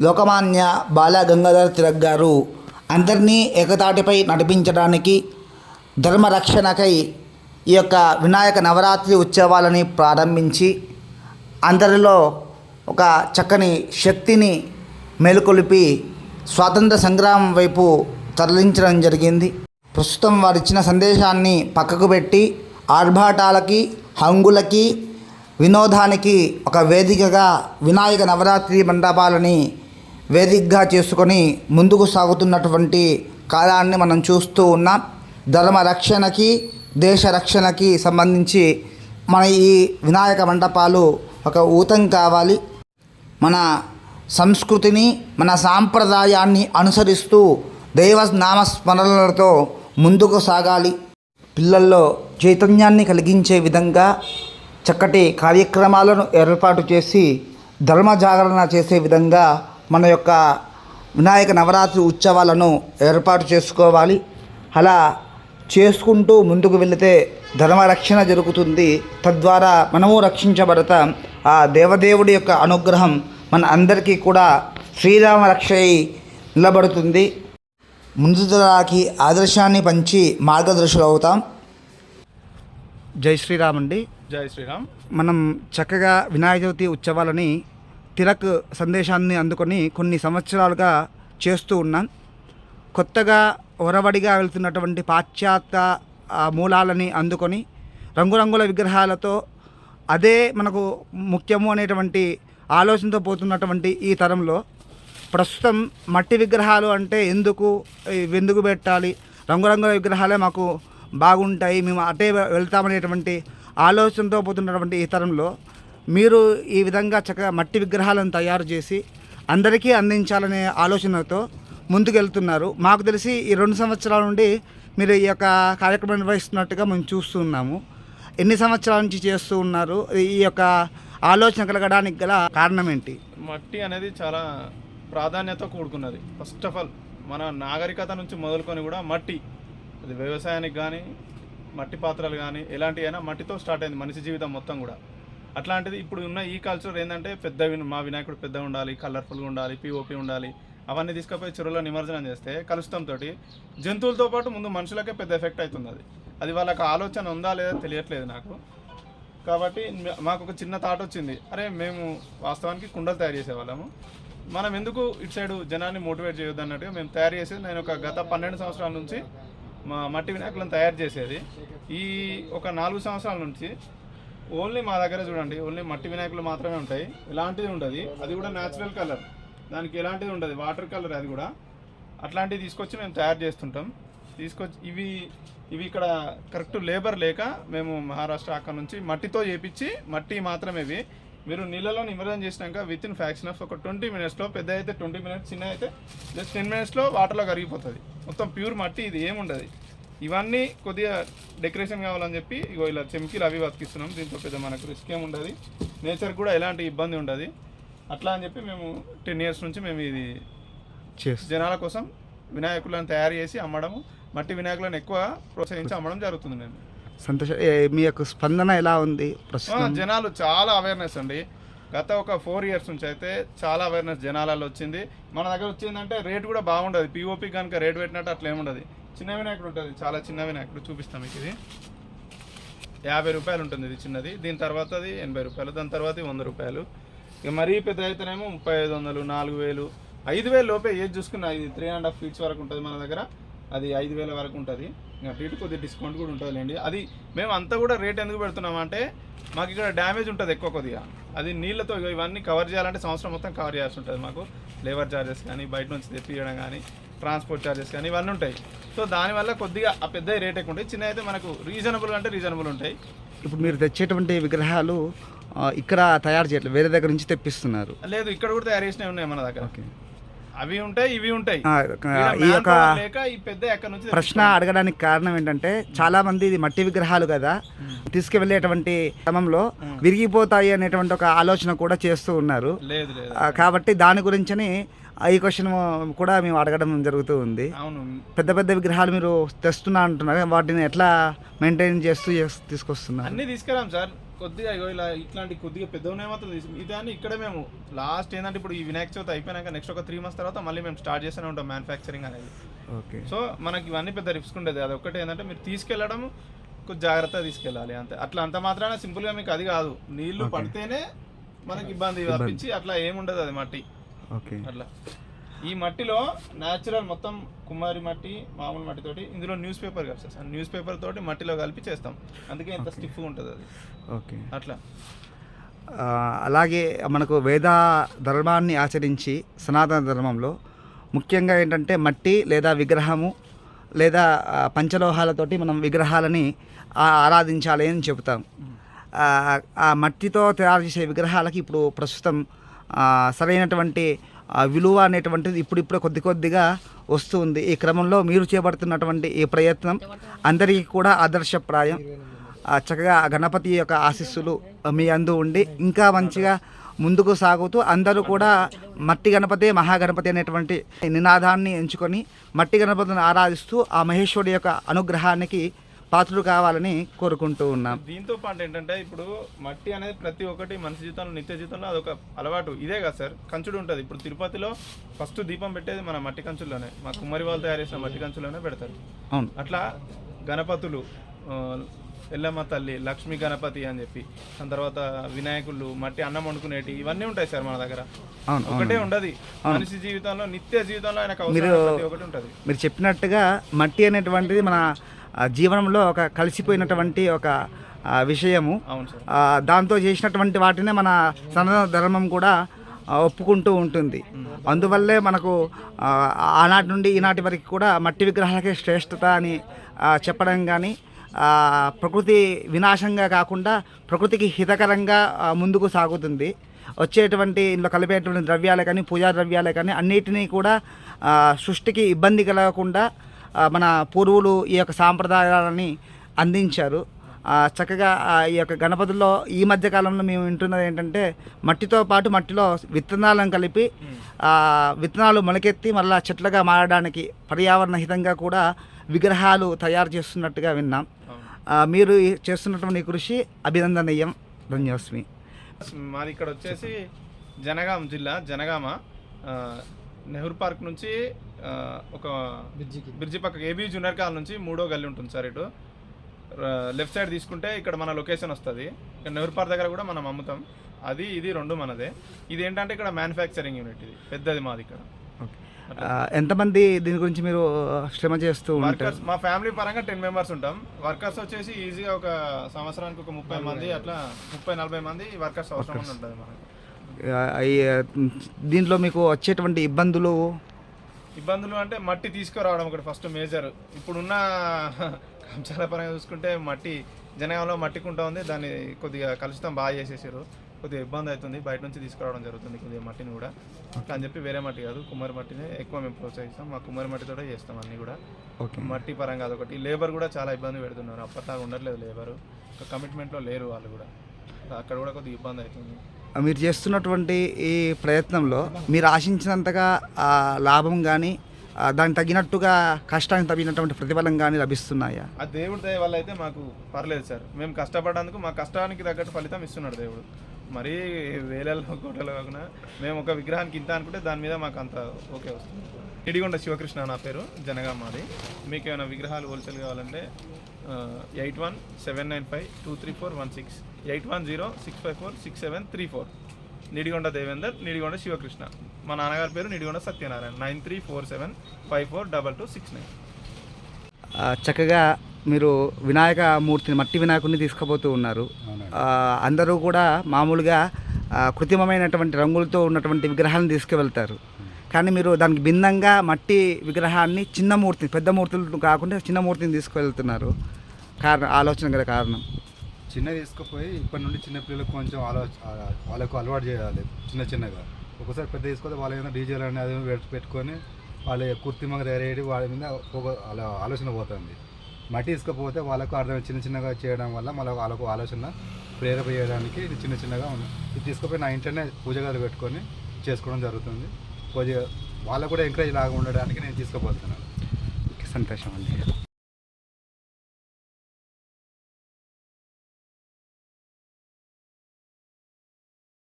లోకమాన్య బాల గంగాధర తిలక్ గారు అందరినీ ఏకతాటిపై నడిపించడానికి ధర్మరక్షణకై ఈ యొక్క వినాయక నవరాత్రి ఉత్సవాలని ప్రారంభించి అందరిలో ఒక చక్కని శక్తిని మేలుకొలిపి స్వాతంత్ర సంగ్రామం వైపు తరలించడం జరిగింది. ప్రస్తుతం వారు ఇచ్చిన సందేశాన్ని పక్కకు పెట్టి ఆర్భాటాలకి హంగులకి వినోదానికి ఒక వేదికగా వినాయక నవరాత్రి మండపాలని వేదికగా చేసుకొని ముందుకు సాగుతున్నటువంటి కాలాన్ని మనం చూస్తూ ఉన్నాం. ధర్మ రక్షణకి దేశ రక్షణకి సంబంధించి మన ఈ వినాయక మండపాలు ఒక ఊతం కావాలి. మన సంస్కృతిని మన సాంప్రదాయాన్ని అనుసరిస్తూ దైవ నామస్మరణలతో ముందుకు సాగాలి. పిల్లల్లో చైతన్యాన్ని కలిగించే విధంగా చక్కటి కార్యక్రమాలను ఏర్పాటు చేసి ధర్మ జాగరణ చేసే విధంగా మన యొక్క వినాయక నవరాత్రి ఉత్సవాలను ఏర్పాటు చేసుకోవాలి. అలా చేసుకుంటూ ముందుకు వెళితే ధర్మరక్షణ జరుగుతుంది. తద్వారా మనము రక్షించబడతాం ఆ దేవదేవుడి యొక్క అనుగ్రహం మన అందరికీ కూడా శ్రీరామ రక్ష అయి నిలబడుతుంది. ముందు తరానికి ఆదర్శాన్ని పంచి మార్గదర్శులు అవుతాం. జై శ్రీరామ్ అండి. జై శ్రీరామ్. మనం చక్కగా వినాయక చవితి ఉత్సవాలని తిలక్ సందేశాన్ని అందుకొని కొన్ని సంవత్సరాలుగా చేస్తూ ఉన్నాం. కొత్తగా ఒరవడిగా వెళ్తున్నటువంటి పాశ్చాత్య మూలాలని అందుకొని రంగురంగుల విగ్రహాలతో అదే మనకు ముఖ్యము అనేటువంటి ఆలోచనతో పోతున్నటువంటి ఈ తరంలో ప్రస్తుతం మట్టి విగ్రహాలు అంటే ఎందుకు ఎందుకు పెట్టాలి? రంగురంగుల విగ్రహాలే మాకు బాగుంటాయి మేము అటే వెళ్తామనేటువంటి ఆలోచనతో పోతున్నటువంటి ఈ తరంలో మీరు ఈ విధంగా చక్కగా మట్టి విగ్రహాలను తయారు చేసి అందరికీ అందించాలనే ఆలోచనతో ముందుకెళ్తున్నారు. మాకు తెలిసి ఈ రెండు సంవత్సరాల నుండి మీరు ఈ యొక్క కార్యక్రమం నిర్వహిస్తున్నట్టుగా మేము చూస్తున్నాము ఎన్ని సంవత్సరాల నుంచి చేస్తూ ఉన్నారు? ఈ యొక్క ఆలోచన కలగడానికి గల కారణం ఏంటి? మట్టి అనేది చాలా ప్రాధాన్యత కూడుకున్నది. ఫస్ట్ ఆఫ్ ఆల్ మన నాగరికత నుంచి మొదలుకొని కూడా మట్టి అది వ్యవసాయానికి కానీ మట్టి పాత్రలు కానీ ఎలాంటివైనా మట్టితో స్టార్ట్ అయింది మనిషి జీవితం మొత్తం కూడా. అట్లాంటిది ఇప్పుడు ఉన్న ఈ కల్చర్ ఏంటంటే పెద్ద మా వినాయకుడు పెద్ద ఉండాలి కలర్ఫుల్గా ఉండాలి పిఓపి ఉండాలి అవన్నీ తీసుకుపోయి చెరువులో నిమజ్జనం చేస్తే కలుషితంతో జంతువులతో పాటు ముందు మనుషులకే పెద్ద ఎఫెక్ట్ అవుతుంది అది. అది వాళ్ళకి ఆలోచన ఉందా లేదా తెలియట్లేదు నాకు. కాబట్టి మాకు ఒక చిన్న థాట్ వచ్చింది. అరే మేము వాస్తవానికి కుండలు తయారు చేసేవాళ్ళము. మనం ఎందుకు ఇటు సైడ్ జనాన్ని మోటివేట్ చేయొద్దు అన్నట్టుగా మేము తయారు చేసేది నేను ఒక గత పన్నెండు సంవత్సరాల నుంచి మా మట్టి వినాయకులను తయారు చేసేది. ఈ ఒక నాలుగు సంవత్సరాల నుంచి ఓన్లీ మా దగ్గర చూడండి ఓన్లీ మట్టి వినాయకులు మాత్రమే ఉంటాయి. ఇలాంటిది ఉండదు. అది కూడా న్యాచురల్ కలర్ దానికి ఎలాంటిది ఉండదు. వాటర్ కలర్ అది కూడా. అట్లాంటివి తీసుకొచ్చి మేము తయారు చేస్తుంటాం. తీసుకొచ్చి ఇవి ఇవి ఇక్కడ కరెక్ట్ లేబర్ లేక మేము మహారాష్ట్ర అక్కడ నుంచి మట్టితో చేపించి మట్టి మాత్రమే ఇవి. మీరు నీళ్ళలో నిమజ్జనం చేసినాక విత్ ఇన్ ఫ్యాక్షన్ ఆఫ్ ఒక ట్వంటీ మినిట్స్లో పెద్ద అయితే ట్వంటీ మినిట్స్ చిన్న అయితే జస్ట్ టెన్ మినిట్స్లో వాటర్లో కరిగిపోతుంది. మొత్తం ప్యూర్ మట్టి ఇది ఏముండదు. ఇవన్నీ కొద్దిగా డెకరేషన్ కావాలని చెప్పి ఇగో ఇలా చెమ్కీలు అవి బతికిస్తున్నాం. దీంతో పెద్ద మనకు రిస్క్ ఏమి ఉండదు. నేచర్ కూడా ఎలాంటి ఇబ్బంది ఉండదు. అట్లా అని చెప్పి మేము టెన్ ఇయర్స్ నుంచి మేము ఇది చేస్తాం జనాల కోసం వినాయకులను తయారు చేసి అమ్మడము మట్టి వినాయకులను ఎక్కువ ప్రోత్సహించి అమ్మడం జరుగుతుంది మేము. సంతోషం మీ యొక్క స్పందన ఎలా ఉంది జనాలు చాలా అవేర్నెస్ అండి. గత ఒక ఫోర్ ఇయర్స్ నుంచి అయితే చాలా అవేర్నెస్ జనాలలో వచ్చింది. మన దగ్గర వచ్చిందంటే రేట్ కూడా బాగుండదు. పిఓపి కనుక రేట్ పెట్టినట్టు అట్లా ఏముండదు చిన్న వినాయకుడు ఉంటుంది. చాలా చిన్న వినాయకుడు చూపిస్తాం మీకు ఇది. యాభై రూపాయలు ఉంటుంది ఇది చిన్నది. దీని తర్వాత అది ఎనభై రూపాయలు. దాని తర్వాత వంద రూపాయలు. ఇక మరీ పెద్ద అయితేనేమో ముప్పై ఐదు వందలు నాలుగు వేలు ఐదు వేలు లోపే ఏది చూసుకున్నా ఇది త్రీ అండ్ హాఫ్ ఫీట్స్ వరకు ఉంటుంది మన దగ్గర. అది ఐదు వేల వరకు ఉంటుంది. ఇంకా రేటు కొద్దిగా డిస్కౌంట్ కూడా ఉంటుందిలేండి. అది మేము అంతా కూడా రేట్ ఎందుకు పెడుతున్నామంటే మాకు ఇక్కడ డ్యామేజ్ ఉంటుంది ఎక్కువ కొద్దిగా. అది నీళ్ళతో ఇవన్నీ కవర్ చేయాలంటే సంవత్సరం మొత్తం కవర్ చేయాల్సి ఉంటుంది మాకు. లేబర్ ఛార్జెస్ కానీ బయట నుంచి తెప్పియడం కానీ ట్రాన్స్పోర్ట్ ఛార్జెస్ కానీ ఇవన్నీ ఉంటాయి. సో దానివల్ల కొద్దిగా ఆ పెద్ద రేట్ ఎక్కువ ఉంటాయి. చిన్న అయితే మనకు రీజనబుల్ అంటే రీజనబుల్ ఉంటాయి. ఇప్పుడు మీరు తెచ్చేటువంటి విగ్రహాలు ఇక్కడ తయారు చేయట్లేదు వేరే దగ్గర నుంచి తెప్పిస్తున్నారు. లేదు ఇక్కడ కూడా తయారు చేసినవి ఉన్నాయి మన దగ్గర. ఓకే. అవి ఉంటాయి ఇవి ఉంటాయి. ఈ యొక్క ప్రశ్న అడగడానికి కారణం ఏంటంటే చాలా మంది ఇది మట్టి విగ్రహాలు కదా తీసుకువెళ్ళేటువంటి క్రమంలో విరిగిపోతాయి అనేటువంటి ఒక ఆలోచన కూడా చేస్తూ ఉన్నారు. కాబట్టి దాని గురించని ఈ క్వశ్చన్ కూడా మేము అడగడం జరుగుతూ ఉంది. పెద్ద పెద్ద విగ్రహాలు మీరు తెస్తున్నా అంటున్నారు వాటిని ఎట్లా మెయింటైన్ చేస్తూ చేస్- తీసుకొస్తున్నారు? అన్ని తీసుకురాం సార్. కొద్దిగా ఇగో ఇలా ఇట్లాంటి కొద్దిగా పెద్ద మాత్రం తీసి ఇదాన్ని ఇక్కడే మేము లాస్ట్ ఏంటంటే ఇప్పుడు ఈ వినాయక చవితి అయిపోయినాక నెక్స్ట్ ఒక త్రీ మంత్స్ తర్వాత మళ్ళీ మేము స్టార్ట్ చేస్తూనే ఉంటాం మ్యానుఫ్యాక్చరింగ్ అనేది. ఓకే సో మనకి ఇవన్నీ పెద్ద రిస్క్ ఉండేది. అది ఒకటి ఏంటంటే మీరు తీసుకెళ్ళడం కొంచెం జాగ్రత్తగా తీసుకెళ్ళాలి అంతే. అట్లా అంత మాత్రాన సింపుల్గా మీకు అది కాదు. నీళ్ళు. పడితేనే మనకి ఇబ్బంది. ఇబ్బంది. తప్పించి అట్లా ఏముండదు అది మట్టి. ఓకే అట్లా. ఈ మట్టిలో న్యాచురల్ మొత్తం కుమారి మట్టి మామూలు మట్టితోటి ఇందులో న్యూస్ పేపర్ కలిసి సార్. న్యూస్ పేపర్ తోటి మట్టిలో కలిపి చేస్తాం. అందుకే ఇంత. స్టిఫ్గా ఉంటుంది అది. ఓకే. అట్లా. అలాగే మనకు వేద ధర్మాన్ని ఆచరించి సనాతన ధర్మంలో ముఖ్యంగా ఏంటంటే మట్టి లేదా విగ్రహము లేదా పంచలోహాలతోటి మనం విగ్రహాలని ఆరాధించాలి అని చెబుతాం. ఆ, మట్టితో తయారు చేసే విగ్రహాలకి ఇప్పుడు ప్రస్తుతం సరైనటువంటి విలువ అనేటువంటిది ఇప్పుడిప్పుడు కొద్ది కొద్దిగా వస్తుంది. ఈ క్రమంలో మీరు చేపడుతున్నటువంటి ఈ ప్రయత్నం అందరికీ కూడా ఆదర్శప్రాయం. చక్కగా గణపతి యొక్క ఆశీస్సులు మీ అందు ఉండి ఇంకా మంచిగా ముందుకు సాగుతూ అందరూ కూడా మట్టి గణపతి మహాగణపతి అనేటువంటి నినాదాన్ని ఎంచుకొని మట్టి గణపతిని ఆరాధిస్తూ ఆ మహేశ్వరుడి యొక్క అనుగ్రహానికి పాత్రులు కావాలని కోరుకుంటూ ఉన్నాం. దీంతో పాటు ఏంటంటే ఇప్పుడు మట్టి అనేది ప్రతి ఒక్కటి మనిషి జీవితంలో నిత్య జీవితంలో అదొక అలవాటు. ఇదే కదా సార్. కంచుడు ఉంటుంది. ఇప్పుడు తిరుపతిలో ఫస్ట్ దీపం పెట్టేది మన మట్టి కంచుల్లోనే. మా కుమ్మరి వాళ్ళు తయారు చేసిన మట్టి కంచుల్లోనే పెడతారు. అవును. అట్లా గణపతులు ఎల్లమ్మ తల్లి లక్ష్మీ గణపతి అని చెప్పి దాని తర్వాత వినాయకులు మట్టి అన్నం వండుకునేటి ఇవన్నీ ఉంటాయి సార్ మన దగ్గర. ఒకటే ఉండదు. మనిషి జీవితంలో నిత్య జీవితంలో ఆయనకు అవసరం మీరు- ప్రతి ఒక్కటి ఉంటుంది. మీరు చెప్పినట్టుగా మట్టి అనేటువంటిది మన జీవనంలో ఒక కలిసిపోయినటువంటి ఒక విషయము. దాంతో చేసినటువంటి వాటినే మన సనాతన ధర్మం కూడా ఒప్పుకుంటూ ఉంటుంది. అందువల్లే మనకు ఆనాటి నుండి ఈనాటి వరకు కూడా మట్టి విగ్రహాలకే శ్రేష్టత అని చెప్పడం కానీ ప్రకృతి వినాశంగా కాకుండా ప్రకృతికి హితకరంగా ముందుకు సాగుతుంది. వచ్చేటువంటి ఇందులో కలిపేటువంటి ద్రవ్యాలే కానీ పూజా ద్రవ్యాలే కానీ అన్నిటినీ కూడా సృష్టికి ఇబ్బంది కలగకుండా మన పూర్వులు ఈ యొక్క సాంప్రదాయాలని అందించారు. చక్కగా ఈ యొక్క గణపతుల్లో ఈ మధ్య కాలంలో మేము వింటున్నది ఏంటంటే మట్టితో పాటు మట్టిలో విత్తనాలను కలిపి విత్తనాలు మొలకెత్తి మళ్ళీ చెట్లుగా మారడానికి పర్యావరణ హితంగా కూడా విగ్రహాలు తయారు చేస్తున్నట్టుగా విన్నాం. మీరు చేస్తున్నటువంటి కృషి అభినందనీయం. ధన్యోస్మి మరి ఇక్కడ వచ్చేసి జనగామ జిల్లా జనగామ. నెహ్రూ పార్క్ నుంచి ఒక బ్రిడ్జి పక్క ఏబీ జూనియర్ కాల్ నుంచి మూడో గల్లీ ఉంటుంది సార్ ఇటు. లెఫ్ట్ సైడ్ తీసుకుంటే ఇక్కడ మన లొకేషన్ వస్తుంది. ఇక్కడ నెహ్రూ పార్క్ దగ్గర కూడా మనం అమ్ముతాం. అది ఇది రెండు మనదే. ఇది ఏంటంటే ఇక్కడ మ్యానుఫ్యాక్చరింగ్ యూనిట్ ఇది. పెద్దది మాది ఇక్కడ. ఎంతమంది దీని గురించి మీరు శ్రమ చేస్తూ ఉంటారు? వర్కర్స్ మా ఫ్యామిలీ పరంగా టెన్ మెంబర్స్ ఉంటాం. వర్కర్స్ వచ్చేసి ఈజీగా ఒక సంవత్సరానికి ఒక ముప్పై మంది అట్లా ముప్పై నలభై మంది వర్కర్స్ అవసరం ఉంటుంది మనకి. దీంట్లో మీకు వచ్చేటువంటి ఇబ్బందులు? ఇబ్బందులు అంటే మట్టి తీసుకురావడం ఒకటి ఫస్ట్ మేజర్ ఇప్పుడున్న కంచాల పరంగా చూసుకుంటే మట్టి జనగాంలో మట్టి కుంట ఉంది. దాన్ని కొద్దిగా కలుషితం బాగా చేసేసారు. కొద్దిగా ఇబ్బంది అవుతుంది. బయట నుంచి తీసుకురావడం జరుగుతుంది కొద్దిగా మట్టిని కూడా. అట్లా అని చెప్పి వేరే మట్టి కాదు కుమ్మరి మట్టిని ఎక్కువ మేము ప్రోత్సహిస్తాం. మా కుమ్మరి మట్టితోనే చేస్తాం అన్నీ కూడా. ఓకే. మట్టి పరంగా అదొకటి లేబర్ కూడా చాలా ఇబ్బంది పెడుతున్నారు. అప్పట్లాగా ఉండట్లేదు లేబరు. ఒక కమిట్మెంట్లో లేరు వాళ్ళు కూడా. అక్కడ కూడా కొద్దిగా ఇబ్బంది అవుతుంది. మీరు చేస్తున్నటువంటి ఈ ప్రయత్నంలో మీరు ఆశించినంతగా లాభం కానీ దానికి తగినట్టుగా కష్టానికి తగినటువంటి ప్రతిఫలం కానీ లభిస్తున్నాయా? ఆ దేవుడి దయ వల్ల అయితే మాకు పర్లేదు సార్. మేము కష్టపడడానికి మా కష్టానికి తగ్గట్టు ఫలితం ఇస్తున్నాడు దేవుడు. మరీ వేలల్లో కోటలు కాకుండా మేము ఒక విగ్రహానికి ఇంత అనుకుంటే దాని మీద మాకు అంత ఓకే వస్తుంది. ఇడిగొండ శివకృష్ణ నా పేరు జనగా మాది. మీకు ఏమైనా విగ్రహాలు హోల్సేల్ కావాలంటే eight one seven nine five two three four one six. Eight one zero six five four six seven three four. Nidigonda Devender Nidigonda Shivakrishna. మా నాన్నగారి పేరు Nidigonda Satyanarayana. Nine three four seven five four double two six nine. చక్కగా మీరు వినాయక మూర్తిని మట్టి వినాయకుడిని తీసుకుపోతూ ఉన్నారు. అందరూ కూడా మామూలుగా కృత్రిమమైనటువంటి రంగులతో ఉన్నటువంటి విగ్రహాలను తీసుకువెళ్తారు. కానీ మీరు దానికి భిన్నంగా మట్టి విగ్రహాన్ని చిన్న మూర్తి పెద్ద మూర్తులు కాకుండా చిన్న మూర్తిని తీసుకువెళ్తున్నారు. కారణం ఆలోచన గల కారణం. చిన్న తీసుకుపోయి ఇప్పటి నుండి చిన్న పిల్లలకు కొంచెం ఆలో ఆ- వాళ్ళకు అలవాటు చేయాలి చిన్న చిన్నగా. ఒకసారి పెద్ద తీసుకొస్తే వాళ్ళ ఏదైనా డీజేలు అనేది పెట్- పెట్టుకొని వాళ్ళ కృత్రిమంగా తయారయ్యేది వాళ్ళ మీద ఒక అలా ఆలోచన పోతుంది. మట్టి తీసుకపోతే వాళ్ళకు అర్థం చిన్న చిన్నగా చేయడం వల్ల మళ్ళీ వాళ్ళకు ఆలోచన ప్రేరేప చేయడానికి ఇది చిన్న చిన్నగా ఉంది ఇది తీసుకుపోయి నా ఇంట్లోనే పూజ గది పెట్టుకొని చేసుకోవడం జరుగుతుంది. కొద్దిగా వాళ్ళకు కూడా ఎంకరేజ్ లాగా ఉండడానికి నేను తీసుకుపోతున్నాను. సంతోషం అండి.